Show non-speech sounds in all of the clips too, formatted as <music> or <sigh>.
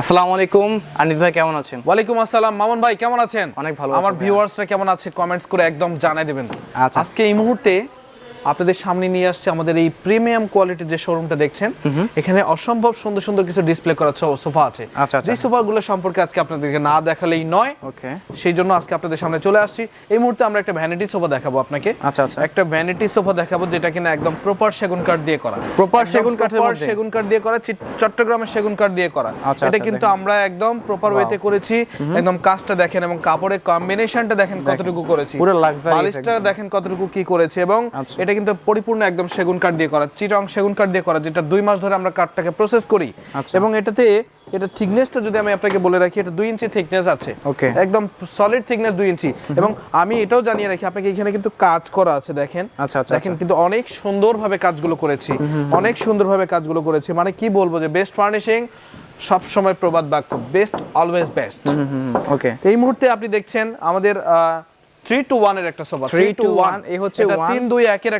আসসালামু আলাইকুম। আনিস ভাই কেমন আছেন? ওয়ালাইকুম আসসালাম। মামুন ভাই কেমন আছেন? অনেক ভালো আমার। ভিউয়ার্সরা কেমন আছে? কমেন্টস করে একদম জানাই দেবেন। আচ্ছা। আজকে এই মুহূর্তে আপনাদের সামনে নিয়ে আসছে আমাদের এই প্রিমিয়াম কোয়ালিটির যে শোরুমটা দেখছেন এখানে অসম্ভব সুন্দর সুন্দর কিছু ডিসপ্লে করা সোফা আছে। আচ্ছা, আচ্ছা। যে সোফাগুলো সম্পর্কে আজকে আপনাদেরকে না দেখালেই নয় ওকে। সেই জন্য আজকে আপনাদের সামনে চলে আসছি। এই মুহূর্তে আমরা একটা ভ্যানিটি সোফা দেখাবো আপনাকে। আচ্ছা, আচ্ছা। একটা ভ্যানিটি সোফা দেখাবো যেটা কিনা একদম প্রপার সেগুন কাঠ দিয়ে করা। একদম সেগুন কাঠের proper মধ্যে? সেগুন কাঠ দিয়ে করা চট্টগ্রামের সেগুন কাঠ দিয়ে করা। আচ্ছা, এটা কিন্তু আমরা একদম প্রপার ওয়েতে করেছি। একদম কাজটা দেখেন এবং কাপড়ের কম্বিনেশনটা দেখেন কতটুকু করেছি। পুরো luxurious বালিশটা দেখেন। কতটুকু কি করেছে এবং। এটা কিন্তু পরিপূর্ণ একদম সেগুন কাঠ দিয়ে করা চিটং সেগুন কাঠ দিয়ে করা যেটা দুই মাস ধরে আমরা কাঠটাকে প্রসেস করি। আচ্ছা। এবং এটাতে এটা থিকনেসটা যদি আমি আপনাকে বলে রাখি এটা দুই ইঞ্চি থিকনেস আছে। ওকে একদম সলিড থিকনেস দুই ইঞ্চি। এবং আমি এটাও জানিয়ে রাখি আপনাকে এখানে কিন্তু কাজ করা আছে দেখেন। আচ্ছা, আচ্ছা, দেখেন কিন্তু অনেক সুন্দরভাবে কাজগুলো করেছি। অনেক সুন্দরভাবে কাজগুলো করেছি। মানে কি বলব যে বেস্ট ফার্নিশিং সব সময় প্রবাদ বাক্য বেস্ট অলওয়েজ বেস্ট ওকে এই মুহূর্তে আপনি দেখছেন আমাদের থ্রি টু ওয়ানের একটা সোফা 3 to 1, এই হচ্ছে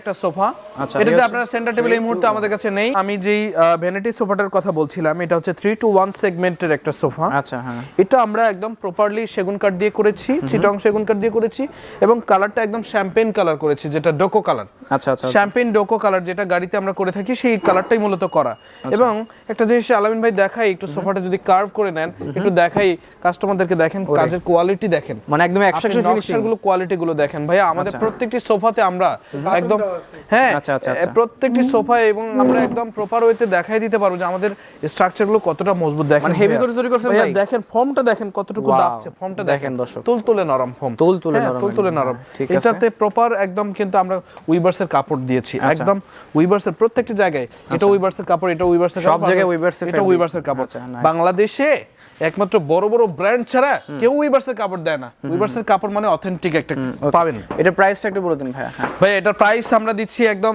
একটা সোফা আচ্ছা, এটাতে আপনার সেন্টার টেবিল এই মুহূর্তে আমাদের কাছে নেই। আমি যেই ভ্যানিটি সোফাটার কথা বলছিলাম এটা হচ্ছে টু সেগমেন্টের একটা সোফা আচ্ছা হ্যাঁ। এটা আমরা একদম প্রপারলি সেগুন কাঠ দিয়ে করেছি চিটং সেগুন কাঠ দিয়ে করেছি এবং কালারটা একদম শ্যাম্পেন কালার করেছি যেটা ডোকো কালার আচ্ছা আচ্ছা শ্যাম্পেন ডোকো কালার যেটা গাড়িতে আমরা করে থাকি সেই কালারটাই মূলত করা। আচ্ছা। এবং একটা জিনিস আলামিন ভাই দেখাই একটু সোফাটা যদি কার্ভ করে নেন একটু দেখাই কাস্টমারদেরকে দেখেন কাজের কোয়ালিটি দেখেন। মানে একদম ফিনিশিং কোয়ালিটি গুলো দেখেন। ভাইয়া আমাদের প্রত্যেকটি সোফাতে আমরা একদম হ্যাঁ আচ্ছা, আচ্ছা, আচ্ছা। প্রত্যেকটি সোফা এবং আমরা একদম প্রপার ওয়েতে দেখাই দিতে পারব যে আমাদের স্ট্রাকচারগুলো কতটা মজবুত দেখেন মানে heavy করে তৈরি করছেন ভাইয়া, ভাই? দেখেন ফর্মটা দেখেন কতটুকু দাবছে ফর্মটা দেখেন। দর্শক। তুলতুলে নরম ফর্ম তুলতুলে হ্যাঁ, নরম তুলতুলে নরম। ঠিক আছে। এটাতে প্রপার একদম কিন্তু আমরা উইভার্সের কাপড় দিয়েছি। আচ্ছা। একদম উইভার্সের প্রত্যেকটি জায়গায়। এটা উইভার্সের কাপড় এটা উইভার্সের সব জায়গায় এর এটা। উইভার্সের কাপড়। আচ্ছা, বাংলাদেশে একমাত্র বড় বড় ব্র্যান্ড ছাড়া কেউ উইভার্সের কাপড় দেয় না। উইভার্সের কাপড় মানে অথেন্টিক একটা পাবেন। এটা প্রাইসটা একটু বলে দিন ভাইয়া হ্যাঁ। ভাই এটা প্রাইস আমরা দিচ্ছি একদম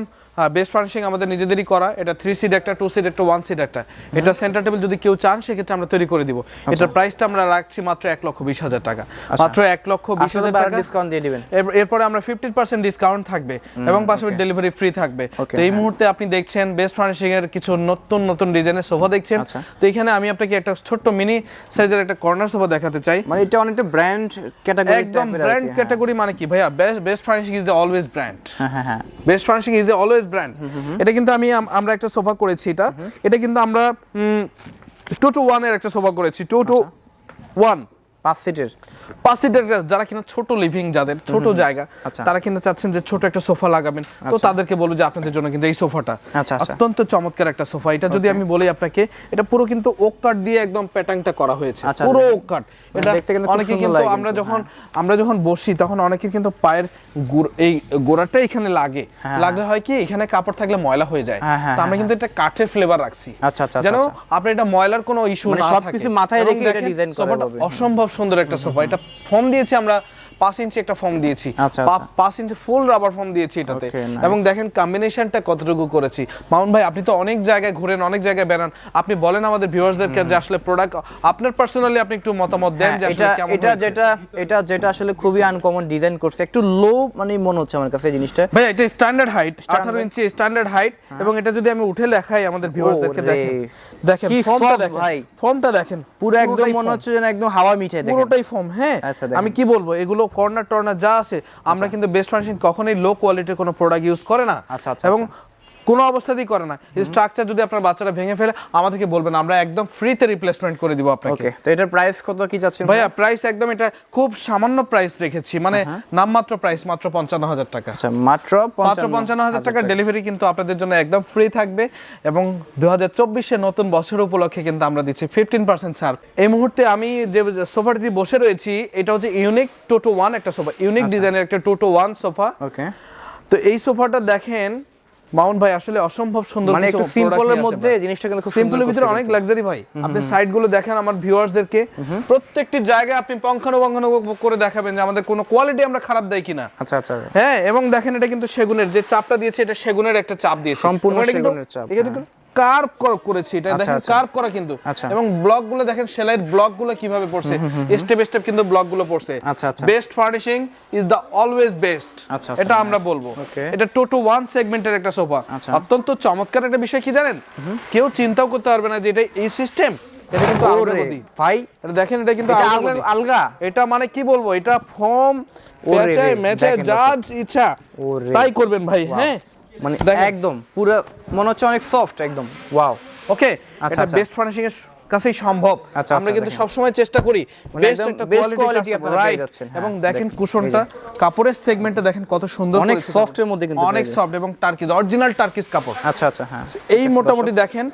বেস্ট ফার্নিশিং আমাদের নিজেদেরই করা। এটা থ্রি সিট একটা টু সিট একটা ওয়ান সিট একটা। এটা সেন্টার টেবিল যদি কেউ চান সেক্ষেত্রে আমরা তৈরি করে দিব। আচ্ছা। এটার প্রাইসটা আমরা রাখছি মাত্র এক লক্ষ বিশ হাজার টাকা। মাত্র এক লক্ষ বিশ হাজার টাকা। ডিসকাউন্ট দিয়ে দিবেন। এরপরে আমরা ফিফটিন পার্সেন্ট ডিসকাউন্ট থাকবে এবং পাশাপাশি ডেলিভারি ফ্রি থাকবে। তো এই মুহূর্তে আপনি দেখছেন বেস্ট ফার্নিশিং এর কিছু নতুন নতুন ডিজাইনের সোফা দেখছেন। আচ্ছা। তো এখানে আমি আপনাকে একটা ছোট্ট মিনি সাইজের একটা কর্নার সোফা দেখাতে চাই। মানে এটা অনেকটা ব্র্যান্ড ক্যাটাগরি একদম ব্র্যান্ড ক্যাটাগরি মানে কি? ভাইয়া best best furnishing is always brand হ্যাঁ হ্যাঁ হ্যাঁ। Best furnishing is always brand এটা কিন্তু আমি আমরা একটা সোফা করেছি এটা। এটা কিন্তু আমরা টু টু ওয়ানের একটা সোফা করেছি। টু টু ওয়ান পাঁচ সিটের। পাঁচ সিটের যারা কিনা ছোট লিভিং যাদের ছোট জায়গা আচ্ছা। তারা কিন্তু চাচ্ছেন যে ছোট একটা সোফা লাগাবেন। তো তাদেরকে বলব যে আপনাদের জন্য কিন্তু এই সোফাটা আচ্ছা, আচ্ছা। অত্যন্ত চমৎকার একটা সোফা। এটা যদি আমি বলি আপনাকে এটা পুরো কিন্তু ওক কাঠ দিয়ে একদম প্যাটার্নটা করা হয়েছে। আচ্ছা, পুরো ওক এটা দেখতে কিন্তু খুব অনেকে কিন্তু আমরা যখন আমরা যখন বসি তখন অনেকের কিন্তু পায়ের এই গোড়াটা এখানে লাগে। লাগলে হয় কি এখানে কাপড় থাকলে ময়লা হয়ে যায়। হ্যাঁ, হ্যাঁ, তো আমরা কিন্তু এটা কাঠের ফ্লেভার রাখছি। আচ্ছা, আচ্ছা, যেন আচ্ছা। আপনার এটা ময়লার কোনো ইস্যু মানে না সবকিছু মাথায় রেখে এটা ডিজাইন করা অসম্ভব সুন্দর একটা সোফা। এটা ফর্ম দিয়েছি আমরা পাঁচ ইঞ্চি একটা ফর্ম দিয়েছি। আচ্ছা, আচ্ছা। পাঁচ ইঞ্চি ফুল রাবার ফর্ম দিয়েছি এটাতে। এবং দেখেন কম্বিনেশনটা কতটুকু করেছি। মামুন ভাই আপনি তো অনেক জায়গায় ঘুরেন অনেক জায়গায় বেড়ান। আপনি বলেন আমাদের ভিউয়ার্সদেরকে যে আসলে প্রোডাক্ট আপনার পার্সোনালি আপনি একটু মতামত দেন যে আসলে হ্যাঁ, এটা কেমন এটা যেটা এটা যেটা আসলে খুবই আনকমন ডিজাইন করছে। একটু লো মানে মনে হচ্ছে আমার কাছে জিনিসটা। ভাই এটা স্ট্যান্ডার্ড হাইট আঠারো ইঞ্চি স্ট্যান্ডার্ড হাইট এবং এটা যদি আমি উঠে লেখাই আমাদের ভিউয়ার্সদেরকে। দেখেন। দেখেন ফর্মটা দেখেন। ভাই। ফর্মটা দেখেন। পুরো একদম মনে হচ্ছে যেন একদম হাওয়া মিঠে দেখেন। পুরোটাই ফর্ম হ্যাঁ। আচ্ছা, আমি কি বলব এগুলো কর্নার টর্নার যা আছে আমরা কিন্তু বেস্ট ফার্নিশিং কখনোই লো কোয়ালিটির কোনো প্রোডাক্ট ইউজ করে না। আচ্ছা, আচ্ছা, এবং কোনো অবস্থাতেই করে না। স্ট্রাকচার যদি আপনার বাচ্চারা ভেঙে ফেলে আমাদেরকে বলবেন আমরা একদম ফ্রিতে রিপ্লেসমেন্ট করে দিব আপনাকে। তো এটার প্রাইস কত কি যাচ্ছে? ভাইয়া প্রাইস একদম এটা খুব সামান্য প্রাইস রেখেছি মানে নামমাত্র প্রাইস মাত্র পঞ্চান্ন হাজার টাকা। আচ্ছা মাত্র মাত্র পঞ্চান্ন হাজার টাকা ডেলিভারি কিন্তু আপনাদের জন্য একদম ফ্রি থাকবে এবং দু হাজার চব্বিশে নতুন বছর উপলক্ষে কিন্তু আমরা দিচ্ছি ফিফটিন পার্সেন্ট ছাড়। এই মুহূর্তে আমি যে সোফাটি বসে রয়েছি এটা হচ্ছে ইউনিক টোটো ওয়ান একটা সোফা ইউনিক ডিজাইনের একটা টোটো ওয়ান সোফা ওকে তো এই সোফাটা দেখেন মাউন্ট ভাই আসলে অসম্ভব সুন্দর মানে একটা সিম্পলের মধ্যে জিনিসটা কিন্তু খুব সিম্পলের ভিতরে অনেক লাক্সারি ভাই। আপনি সাইডগুলো দেখেন আমার ভিউয়ার্সদেরকে প্রত্যেকটি জায়গায় আপনি পঙ্খানুপঙ্খানু করে দেখাবেন যে আমাদের কোনো কোয়ালিটি আমরা খারাপ দেই কিনা। আচ্ছা আচ্ছা। হ্যাঁ এবং দেখেন এটা কিন্তু সেগুনের যে চাপটা দিয়েছে এটা সেগুনের একটা চাপ দিয়েছে। সম্পূর্ণ সেগুনের চাপ, এটা কিন্তু কার্ভ করেছি। এটা আচ্ছা, দেখেন আচ্ছা। কার্ভ করা কিন্তু। আচ্ছা। এবং ব্লকগুলো দেখেন সেলাইয়ের ব্লকগুলো কীভাবে পড়ছে। স্টেপ স্টেপ কিন্তু ব্লকগুলো পড়ছে। আচ্ছা, আচ্ছা। Best furnishing is always best আচ্ছা, আচ্ছা, এটা আমরা বলব। এটা টোটো ওয়ান সেগমেন্টের একটা সোফা আচ্ছা। অত্যন্ত চমৎকার একটা বিষয় কি জানেন? কেউ চিন্তাও করতে পারবে না যে এটা এই সিস্টেম এটা কিন্তু আলগা গদি ভাই। এটা দেখেন এটা কিন্তু আলগা আলগা। এটা মানে কি বলব? এটা মেচায় দেখেন যার ইচ্ছা। তাই করবেন ভাই হ্যাঁ? মানে। একদম পুরো মনে হচ্ছে অনেক সফট একদম ওয়াও ওকে আচ্ছা, এটা আচ্ছা। বেস্ট ফার্নিশিং এর কাছেই সম্ভব। আচ্ছা, আমরা আচ্ছা, কিন্তু দেখেন। সবসময় চেষ্টা করি মানে বেস্ট একটা best কোয়ালিটি রাইট হ্যাঁ, এবং দেখেন কুশনটা কাপড়ের সেগমেন্টটা দেখেন কত সুন্দর অনেক তারা। এর মধ্যে কিন্তু অনেক সফট এবং টার্কিজ অরিজিনাল টার্কিজ কাপড়। আচ্ছা আচ্ছা হ্যাঁ। এই মোটামুটি দেখেন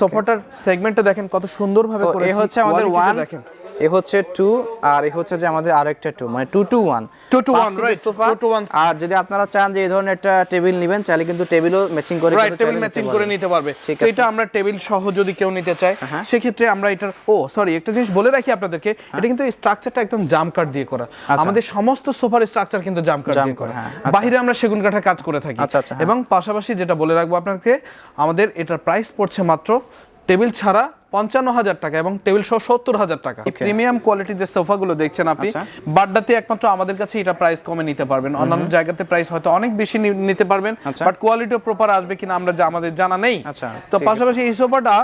সোফাটার সেগমেন্টটা দেখেন কত সুন্দরভাবে করেছে হচ্ছে আমাদের ওয়ান দেখেন। এ হচ্ছে টু আর এ হচ্ছে যে আমাদের আরেকটা টু মানে two two one to one, right, two to one. আর যদি আপনারা চান যে এই ধরনের একটা টেবিল নেবেন চাইলে কিন্তু টেবিলও ম্যাচিং করে রাইট টেবিল ম্যাচিং করে নিতে পারবে তো। এটা আমরা টেবিল সহ যদি কেউ নিতে চায় হ্যাঁ। সেক্ষেত্রে আমরা এটার ও সরি একটা জিনিস বলে রাখি আপনাদেরকে এটা কিন্তু স্ট্রাকচারটা একদম জাম কাট দিয়ে করা আমাদের সমস্ত সোফার স্ট্রাকচার কিন্তু জাম কাট দিয়ে করা, হ্যাঁ, আচ্ছা। বাইরে আমরা সেগুন কাঠের কাজ করে থাকি আচ্ছা, আচ্ছা, হ্যাঁ। এবং পাশাপাশি যেটা বলে রাখব আপনাকে আমাদের এটার প্রাইস পড়ছে মাত্র টেবিল ছাড়া পঞ্চান্ন হাজার টাকা এবং টেবিল সহ সত্তর হাজার টাকা। প্রিমিয়াম কোয়ালিটির যে সোফাগুলো দেখছেন আপনি আচ্ছা। বাড্ডাতে একমাত্র আমাদের কাছে এটা প্রাইস কমে নিতে পারবেন। অন্যান্য জায়গাতে প্রাইস হয়তো অনেক বেশি নিতে পারবেন। বাট কোয়ালিটিও প্রপার আসবে কিনা আমরা যা আমাদের জানা নেই। আচ্ছা, তো পাশাপাশি এই সোফাটা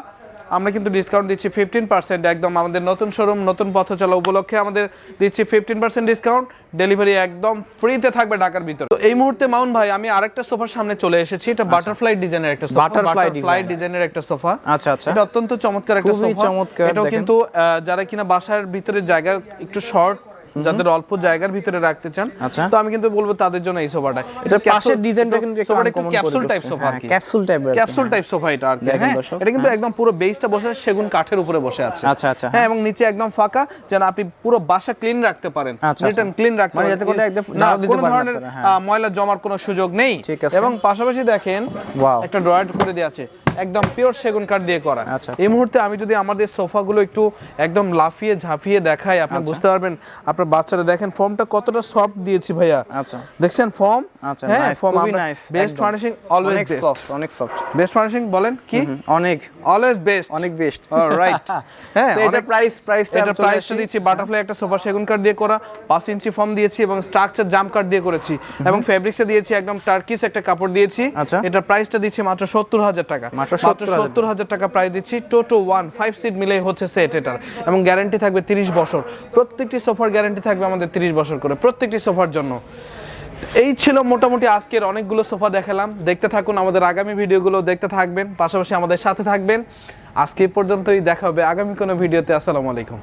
আমরা কিন্তু ডিসকাউন্ট দিচ্ছি ফিফটিন পার্সেন্ট একদম আমাদের নতুন শোরুম নতুন পথ চলা উপলক্ষে আমাদের দিচ্ছি ফিফটিন পার্সেন্ট ডিসকাউন্ট ডেলিভারি একদম ফ্রিতে থাকবে ঢাকার ভিতরে। তো এই মুহূর্তে মাউন ভাই আমি আরেকটা সোফার সামনে চলে এসেছি। এটা বাটারফ্লাই ডিজাইনের একটা সোফা বাটারফ্লাই। ডিজাইনের একটা সোফা আচ্ছা, আচ্ছা। এটা অত্যন্ত চমৎকার একটা সোফা চমৎকার, এটাও কিন্তু যারা কিনা বাসার ভিতরে জায়গা একটু শর্ট যাদের অল্প জায়গার ভিতরে রাখতে চান আচ্ছা। তো আমি কিন্তু বলব তাদের জন্য এই সোফাটা এটার পাশের ডিজাইনটা কিন্তু সোফাটা একটু ক্যাপসুল টাইপ সোফা আর হ্যাঁ, কি ক্যাপসুল কি, ক্যাপসুল হ্যাঁ। টাইপ সোফা এটা আর কি হ্যাঁ এটা কিন্তু একদম পুরো বেসটা বসে সেগুন কাঠের উপরে বসে আছে আচ্ছা, আচ্ছা, হ্যাঁ এবং নিচে একদম ফাঁকা যেন আপনি পুরো বাসা ক্লিন রাখতে পারেন আচ্ছা, নিট এন্ড আচ্ছা। ক্লিন রাখতে মানে পারেন যাতে করে একদম না কোনো ধরনের হ্যাঁ। ময়লা জমার কোনো সুযোগ নেই। এবং পাশাপাশি দেখেন. একটা ড্রয়ার করে দেওয়া আছে একদম পিওর সেগুন কাঠ দিয়ে করা। আচ্ছা। এই মুহূর্তে আমি যদি আমাদের সোফাগুলো একটু একদম লাফিয়ে ঝাঁপিয়ে দেখাই আপনি আচ্ছা। বুঝতে পারবেন আপনার বাচ্চারা দেখেন ফর্মটা কতটা সফট দিয়েছি ভাইয়া। আচ্ছা। দেখছেন ফর্ম আচ্ছা হ্যাঁ ফর্ম খুবই nice, best. Furnishing always best অনেক সফট বেস্ট ফার্নিশিং বলেন কি? অনেক। অলওয়েজ বেস্ট অনেক বেস্ট রাইট <laughs> হ্যাঁ এটা প্রাইস প্রাইসটা এটা প্রাইসটা দিচ্ছি বাটারফ্লাই একটা সোফা সেগুন কাঠ দিয়ে করা পাঁচ ইঞ্চি ফর্ম দিয়েছি এবং স্ট্রাকচার জাম কাঠ দিয়ে করেছি। এবং ফেব্রিক্সে দিয়েছি একদম টার্কিস একটা কাপড় দিয়েছি। এটা এটার প্রাইসটা দিচ্ছি মাত্র সত্তর হাজার টাকা। মাত্র সত্তর হাজার টাকা। প্রাইস দিচ্ছি। টোটো ওয়ান ফাইভ সিট মিলে হচ্ছে সেট এটার। এবং গ্যারান্টি থাকবে তিরিশ বছর। প্রত্যেকটি সোফার গ্যারান্টি থাকবে আমাদের তিরিশ বছর করে প্রত্যেকটি সোফার জন্য। এই ছিল মোটামুটি আজকের অনেকগুলো সোফা দেখালাম। দেখতে থাকুন আমাদের আগামী ভিডিওগুলো দেখতে থাকবেন পাশাপাশি আমাদের সাথে থাকবেন। আজকে পর্যন্তই দেখা হবে আগামী কোনো ভিডিওতে। আসসালামু আলাইকুম।